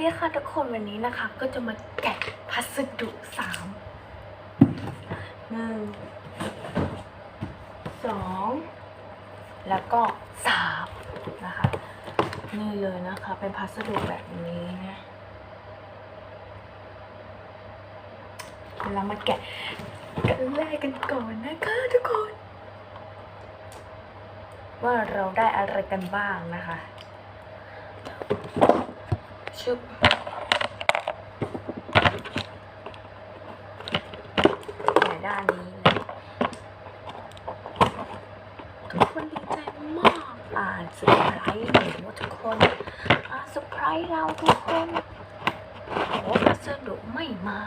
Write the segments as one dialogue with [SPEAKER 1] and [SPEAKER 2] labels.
[SPEAKER 1] ดีค่ะทุกคนวันนี้นะคะ ก็จะมาแกะพัสดุสามหนึ่งสองแล้วก็สามนะคะนี่เลยนะคะ เป็นพัสดุแบบนี้นะเรามาแกะกันแรกกันก่อนนะคะทุกคน ว่าเราได้อะไรกันบ้างนะคะ ชุบแต่ด้านนี้ ทุกคนดีใจมาก อ่านเซอร์ไพรส์หนูทุกคน อ่านเซอร์ไพรส์เราทุกคนโอ้พัสดุไม่มา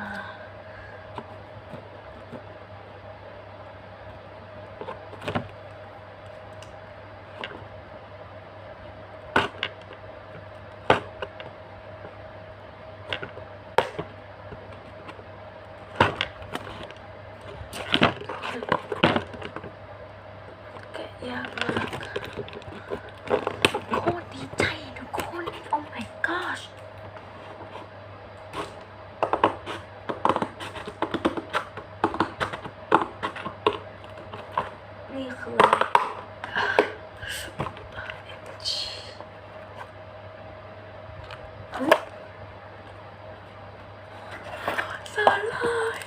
[SPEAKER 1] แกะยากมากโคตรดีใจทุกคนโอ้ my gosh นี่คืออะไรเฮ้ยสาลาย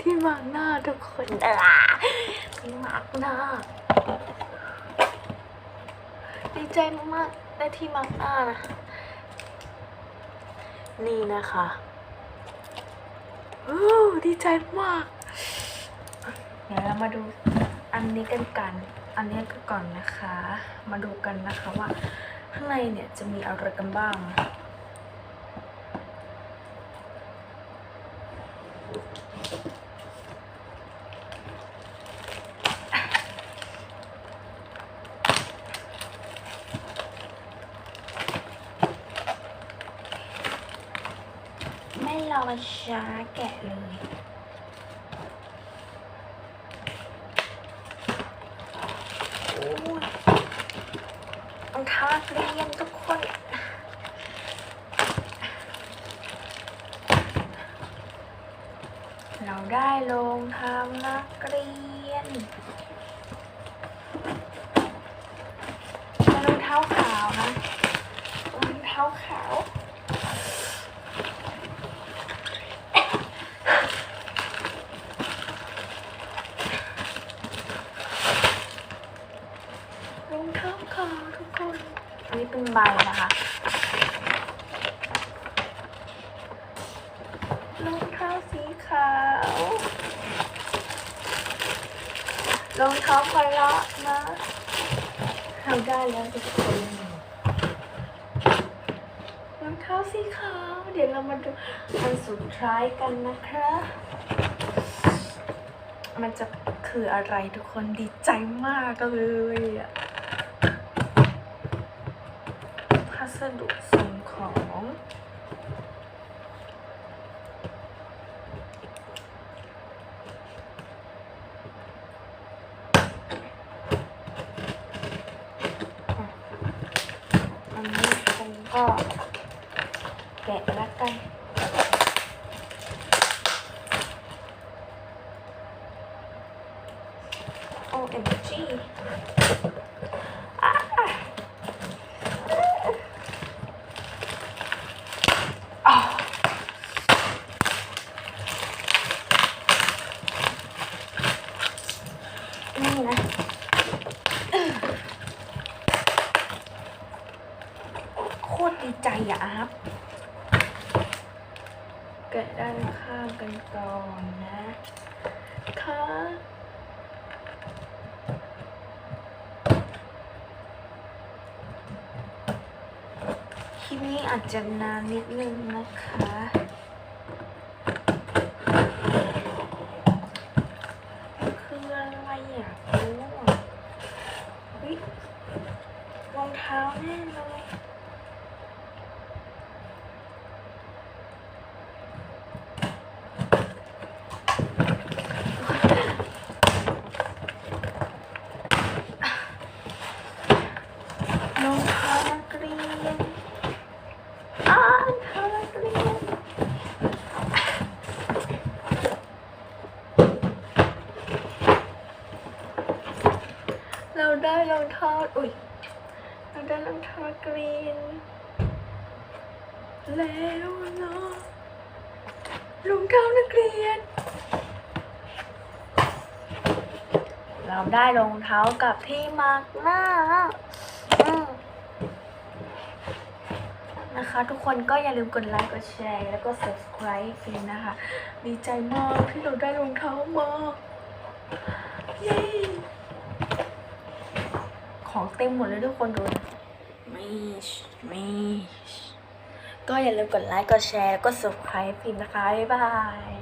[SPEAKER 1] ที่มากหน้าทุกคนอะมาร์กหน้าดีใจมากๆได้ที่มากหน้านะ นี่นะคะอู้ดีใจมาก เดี๋ยวเรามาดูอันนี้กันกัน อันนี้ก็ก่อนนะคะ มาดูกันนะคะว่าข้างในเนี่ยจะมีอะไรกันบ้าง ม่รอช้าแกะเลยอ้ยรองเท้าเรียนทุกคน เราได้รองเท้านักเรียนเป็นรองเท้าขาวนะรองเท้าขาว รองเท้าขาวทุกคน อั นนี้เป็นใบนะคะรองเท้าสีขาวรองเท้าพละนะเราได้แล้วทุกคนรองเท้าสีขาว เดี๋ยวเรามาดูอันสุดท้ายกันนะคะ มันจะคืออะไรทุกคนดีใจมากเลยอะ พั สดุส่งของ อันนี้ผมก็แกะล้วกัน OMG อะ อ๋อนี่นะ โคตร ดีใจอะครับแกะด้านข้างกันก่อนนะค่ะคลิปนี้อาจจะนานนิดนึงนะคะ คืออะไรอยากรู้อะเฮ้ยรองเท้าแน่เลยรองเท้านักเรียน ได้รองเราได้รองเท้ากรีน แล้วเนาะรองเท้านักเรียน เราได้รองเท้ากับที่มาร์กหน้านะคะ ทุกคนก็อย่าลืมกดไลค์กดแชร์แล้วก็ subscribe ฟินนะคะ ดีใจมากที่เราได้รองเท้ามาเย้ ของเต็มหมดเลยทุกคนดูนะมีมีก็อย่าลืมกดไลค์ กดแชร์ กด subscribe ฟินนะคะ บ๊ายบาย